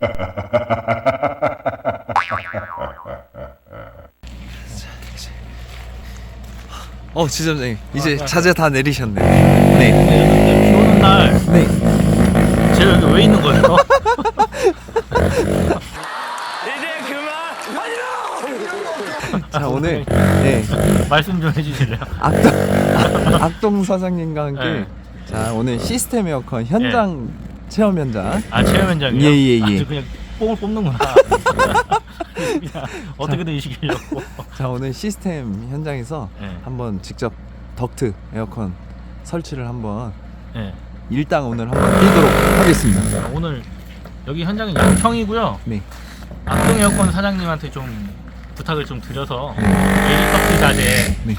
어 지점장님 이제 아, 자재 다 내리셨네. 네. 비 오는 날 네. 제가 여기 왜 있는 거예요? 자 오늘 네 말씀 좀 해주실래요? 악동 악동 사장님과 함께 네. 자 오늘 시스템 에어컨 현장 체험 현장 아 체험 현장이요? 예, 예, 예. 아, 저 그냥 뽕을 뽑는구나. 그냥 어떻게든 이시키려고. 자 오늘 시스템 현장에서 네. 한번 직접 덕트 에어컨 설치를 한번 네. 일당 오늘 한번 뛰도록 하겠습니다. 오늘 여기 현장은 양평이고요. 네. 악동 에어컨 사장님한테 좀 부탁을 좀 드려서 에리커피 자재 네.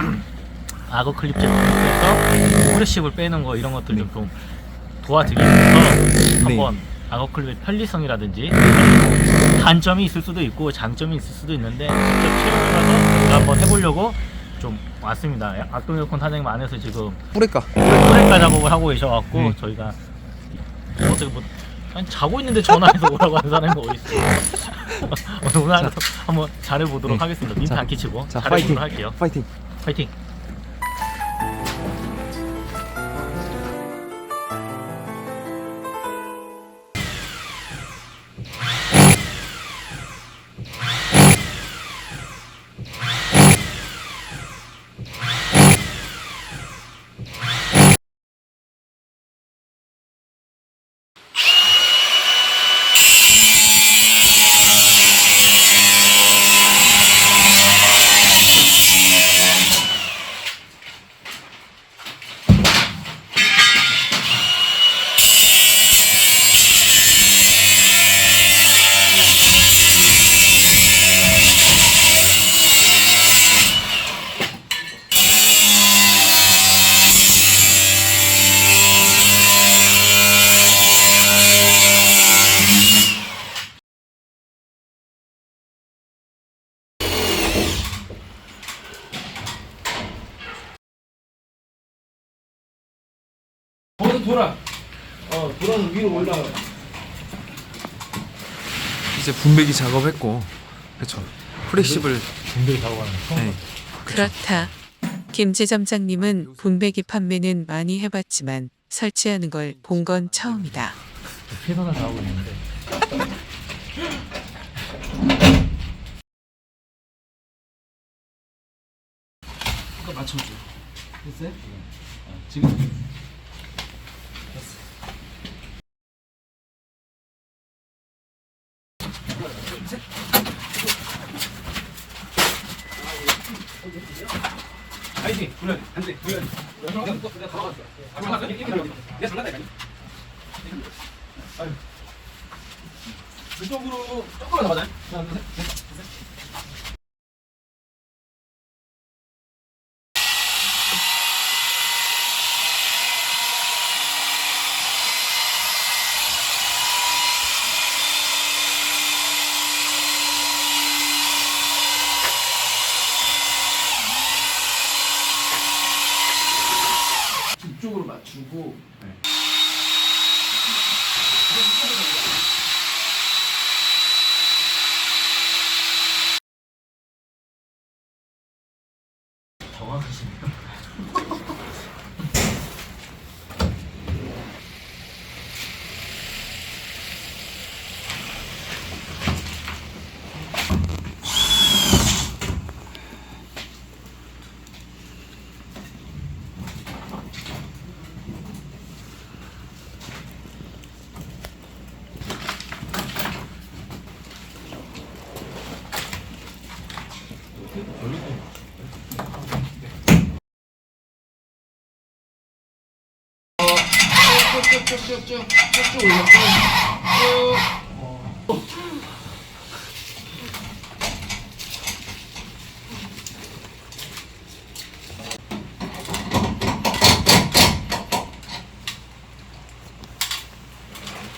악어 클립 제품에서 프레시블 빼는 거 이런 것들 좀 도와드리면서 한번 악어 클립의 편리성이라든지 단점이 있을 수도 있고 장점이 있을 수도 있는데 직접 체험해봐서 제가 한번 해보려고 좀 왔습니다. 악동 에어컨 사장님 안에서 지금 뿌릴까? 프레카 작업을 하고 계셔갖고 네. 저희가 어떻게 뭐 아니, 자고 있는데 전화해서 오라고 하는 사람이 뭐 있어? 오늘 한번 한번 잘해보도록 네. 하겠습니다. 민폐 자, 안 끼치고 자 파이팅 잘해보도록 할게요. 파이팅. 파이팅. 돌아. 어, 돌아서 위로 올라가. 이제 분배기 작업했고 그렇죠. 프레시블 분별이 작업하는 거. 네. 그렇다. 김재 점장님은 분배기 판매는 많이 해봤지만 설치하는 걸 본 건 처음이다. 최선을 다하고 있는데. 아까 맞춰줘. 됐어요? 어, 지금. 아이지, 불러, 안 돼, 불러. 내가 내가 들어갔어. 들어갔어? 이렇게 들어갔어. 내가 잘났다니까. 아유. 그쪽으로 조금만 더 가자. 하나, 둘, 셋. 이쪽으 쭉쭉쭉쭉 쭉쭉 올렸고 쭉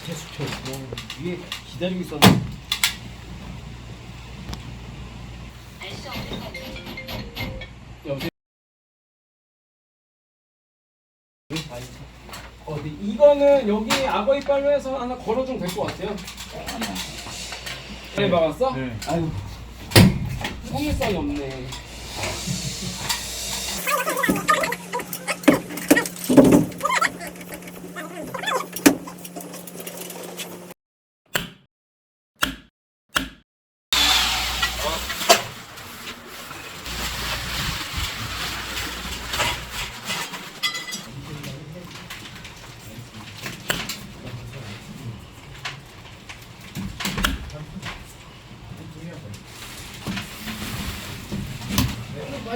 계속해 위에 기다리고 있었는데 이거는 여기 악어 이빨로 해서 하나 걸어주면 될 것 같아요. 네 막았어? 네. 아유 통일성이 없네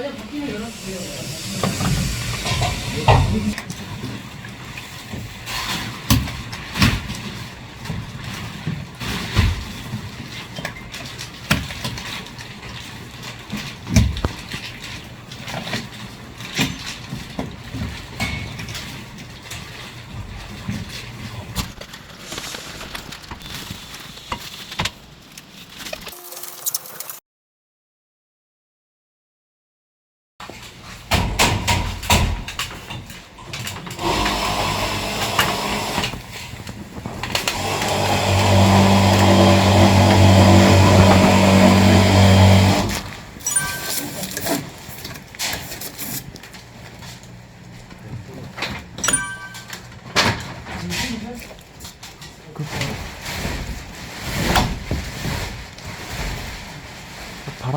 바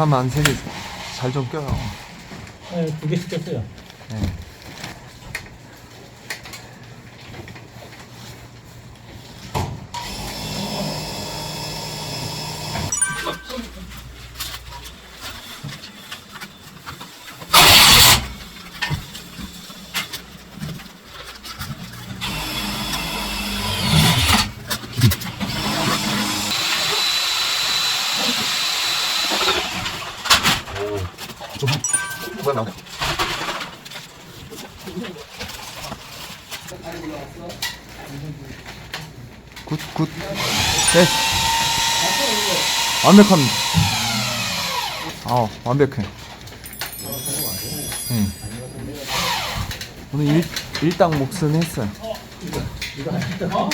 람안 세게 잘 좀 껴요. 네, 두 개씩 꼈어요. 네. 굿, 굿. 네. 완벽합니다. 아, 완벽해. 응. 오늘 일, 일당 몫은 했어요. 아,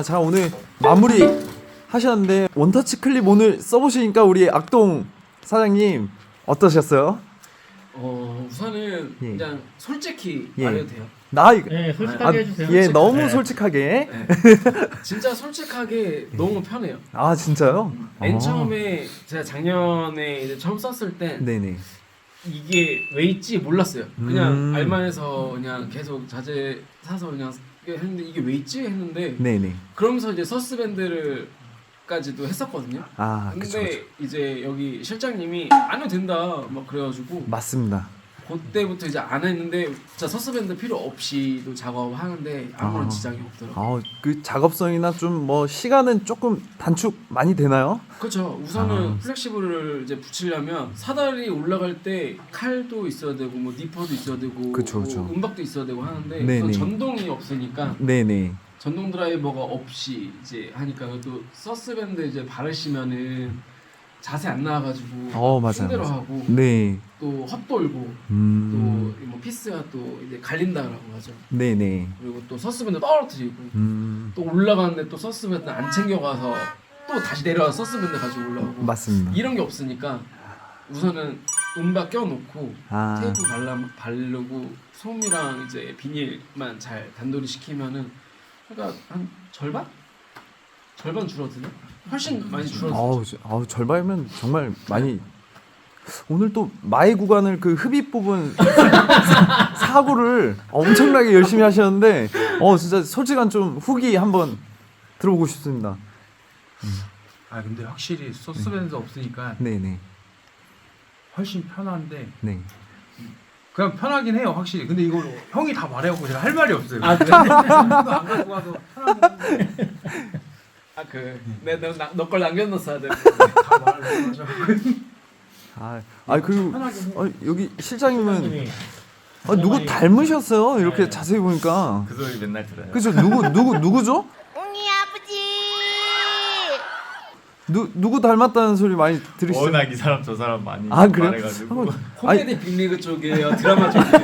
자 오늘 마무리 하셨는데 원터치 클립 오늘 써보시니까 우리 악동 사장님 어떠셨어요? 어 우선은 예. 그냥 솔직히 예. 말해도 돼요 네, 나 이거 아, 솔직하게 해주세요. 예, 너무 네. 솔직하게. 진짜 솔직하게 너무 편해요 아 진짜요? 맨 어. 처음에 제가 작년에 이제 처음 썼을 때 네네. 이게 왜 있지 몰랐어요. 그냥 음. 알만해서 그냥 계속 자재 사서 그냥 했는데 이게 왜 있지 했는데 네네. 그러면서 이제 서스 밴드를 까지도 했었거든요. 아 근데 그쵸, 그쵸. 이제 여기 실장님이 안 해도 된다 막 그래가지고 맞습니다. 그때부터 이제 안 했는데 진짜 서스밴드 필요 없이도 작업하는데 아무런 아. 지장이 없더라고요. 아, 그 작업성이나 좀 뭐 시간은 조금 단축 많이 되나요? 그렇죠. 우선은 아. 플렉시블을 이제 붙이려면 사다리 올라갈 때 칼도 있어야 되고 뭐 니퍼도 있어야 되고 그쵸, 뭐 그쵸. 음박도 있어야 되고 하는데 네네. 우선 전동이 없으니까 네네. 전동 드라이버가 없이 이제 하니까 또 서스밴드 이제 바르시면은 자세 안 나와가지고 어, 맞아요, 맞아요. 하고 네. 또 헛돌고 음. 또뭐 피스가 또 이제 갈린다라고 하죠. 네 네. 그리고 또 서스밴드 떨어뜨리고 음. 또 올라가는데 또 서스밴드 안 챙겨가서 또 다시 내려와서 서스밴드 가지고 올라오고 맞습니다. 이런 게 없으니까 우선은 음박 껴놓고 아. 테이프 발라 바르고 솜이랑 이제 비닐만 잘 단돌이 시키면은 그러니까 한 절반 절반 줄어드네. 훨씬 많이 줄어들죠. 아우, 저- 아우 절반이면 정말 많이 오늘 또 마이 구간을 그 흡입 부분 사고를 엄청나게 열심히 하셨는데 어 진짜 솔직한 좀 후기 한번 들어보고 싶습니다. 아 근데 확실히 소스밴드 없으니까 네네 훨씬 편한데 네. 그냥 편하긴 해요 확실히 근데 이걸 형이 다 말해갖고 제가 할 말이 없어요 아, 그래? 안 갖고 가서 편하긴 한데 아 그내너걸 남겨놨어야 돼. 다 말을 아, 아 그리고 어, 여기 실장님은 아, 누구 닮으셨어요? 이렇게 네. 자세히 보니까 그 소리 맨날 들어요. 그죠? 누구 누구 누구죠? 누 누구 닮았다는 소리 많이 들으시죠? 워낙 이 사람 저 사람 많이 아 그래요? 말해가지고 코미디 빅리그 쪽이에요, 드라마 쪽이에요.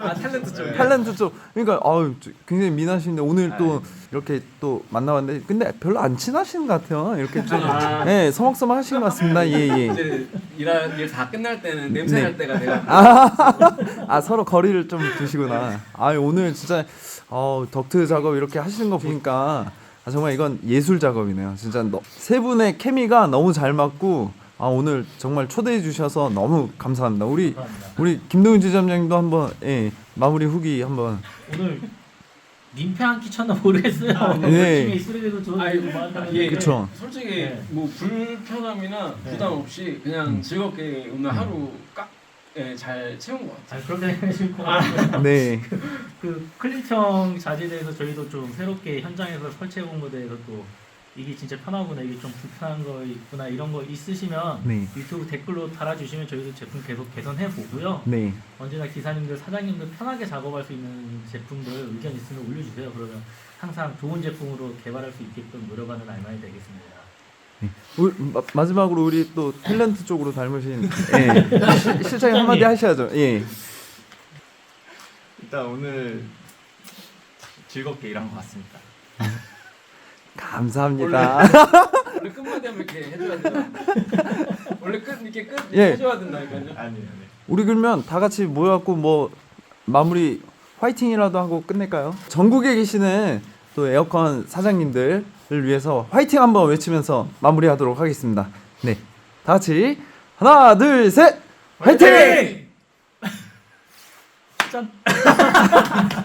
아 탤런트 쪽이에요. 탤런트 쪽 그러니까 아유 저- 굉장히 미나신데 오늘 또 네. 이렇게 또 만나봤는데 근데 별로 안 친하신 것 같아요 이렇게 좀 아. 네, 서먹서먹 하신 것 같습니다 예예 이제 일할 일다 끝날 때는 냄새 네. 날 때가 돼요. 아 서로 거리를 좀 두시구나 아 오늘 진짜 어, 덕트 작업 이렇게 하시는 거 보니까 아, 정말 이건 예술 작업이네요 진짜 너, 세 분의 케미가 너무 잘 맞고 아 오늘 정말 초대해 주셔서 너무 감사합니다 우리 감사합니다. 우리 김동윤 지점장님도 한번 예 마무리 후기 한번 오늘 민폐 한 끼쳤나 모르겠어요. 네. 쓰레기도 저 아이, 뭐 한다고 예, 그쵸. 솔직히 네. 뭐 불편함이나 네. 부담 없이 그냥 즐겁게 오늘 하루 깍잘 채운 것 같아요. 아 그렇게 생각하실 것 같아요. 네 그 클리청 자재에 대해서 저희도 좀 새롭게 현장에서 설치해 본 거에 대해서 또 이게 진짜 편하구나 이게 좀 불편한 거 있구나 이런 거 있으시면 네. 유튜브 댓글로 달아주시면 저희도 제품 계속 개선해 보고요 네. 언제나 기사님들 사장님들 편하게 작업할 수 있는 제품들 의견 있으면 올려주세요 그러면 항상 좋은 제품으로 개발할 수 있게끔 노력하는 알만이 되겠습니다 우리, 마, 마지막으로 우리 또 탤런트 쪽으로 닮으신 예. 실- 실장님 한마디 하셔야죠. 예. 일단 오늘 즐겁게 일한 것 같습니다. 감사합니다. 원래 끝마디 하면 이렇게 해줘야 돼요. 원래 끝 이렇게 끝 이렇게 예. 해줘야 된다니까요. 아니요, 아니. 우리 그러면 다 같이 모여갖고 뭐 마무리 화이팅이라도 하고 끝낼까요? 전국에 계시는 또 에어컨 사장님들을 위해서 화이팅 한번 외치면서 마무리하도록 하겠습니다. 네, 다 같이 하나, 둘, 셋, 화이팅! John.